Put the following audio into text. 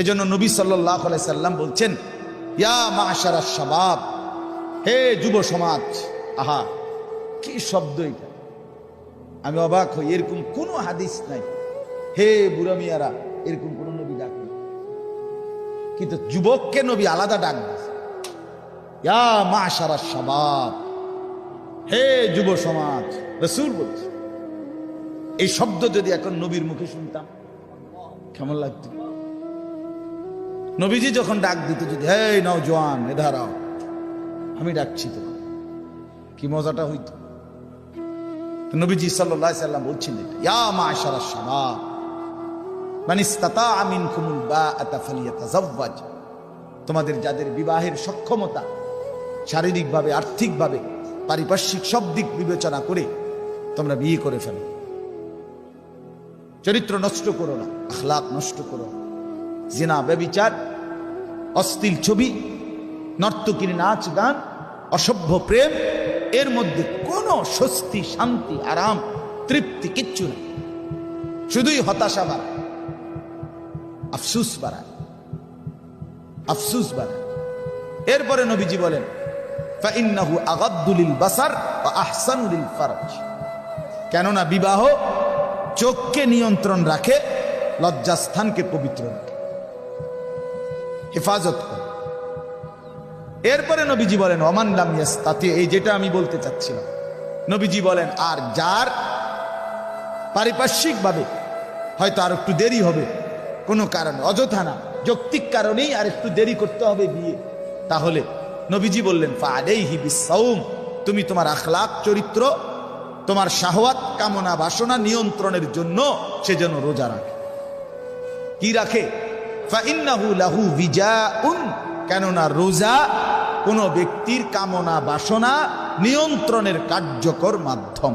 এজন্য নবী সাল্লাহ সাল্লাম বলছেন, ইয়া হে যুব সমাজ, আহা, কি শব্দ এটা? আমি অবাক হই, এরকম কোনো হাদিস নাই। হে বুড়া মিয়ারা, এরকম কোন নবী ডাক নেই। কিন্তু যুবককে নবী আলাদা ডাক ইয়া মাশারা শাবাব হে যুব সমাজ, রসুল বলছে, এই শব্দ যদি এখন নবীর মুখে শুনতাম, কেমন লাগতো? নবীজি যখন ডাক দিত যদি হে নাও জোয়ান এধারাও আমি ডাকছি তো। কি মজাটা হইতো? নবীজি সাল্লাহ সাল্লাম বলছেন ইয়া বাআতা ফালিয়াতাজাওয়াজ। তোমাদের যাদের বিবাহের সক্ষমতা শারীরিকভাবে, আর্থিকভাবে, পারিপার্শ্বিক সব দিক বিবেচনা করে তোমরা বিয়ে করে ফেলো। চরিত্র নষ্ট করো না, আখলাক নষ্ট করো না। জিনা, ব্যবিচার অস্থির ছবি, নর্তকীর নাচ, গান, অসভ্য প্রেম, এর মধ্যে কোনো স্বস্তি, শান্তি, আরাম, তৃপ্তি কিচ্ছু না শুধুই হতাশা বাড়ায়, আফসুস বাড়ায় আফসুস বাড়ায়। এরপরে নবীজি বলেন বাসার ফারজ। কেননা বিবাহ চোখকে নিয়ন্ত্রণ রাখে, লজ্জাস্থানকে পবিত্র রাখে। হেফাজত এরপরে নবীজি বলেন অমান লামিয়াস তাতে এই যেটা আমি বলতে চাচ্ছিলাম। নবীজি বলেন, আর যার পারিপার্শ্বিকভাবে হয়তো আর একটু দেরি হবে, কোনো কারণে, অযথা না, যৌক্তিক কারণেই আর একটু দেরি করতে হবে বিয়ে, তাহলে নবীজি বললেন ফাদেহি বিসাউম তুমি তোমার আখলাক, চরিত্র, তোমার শাহওয়াত, কামনা, বাসনা নিয়ন্ত্রণের জন্য সে যেন রোজা রাখে। কি রাখে? লাহু বিজাউন কেননা রোজা কোন ব্যক্তির কামনা বাসনা নিয়ন্ত্রণের কার্যকর মাধ্যম।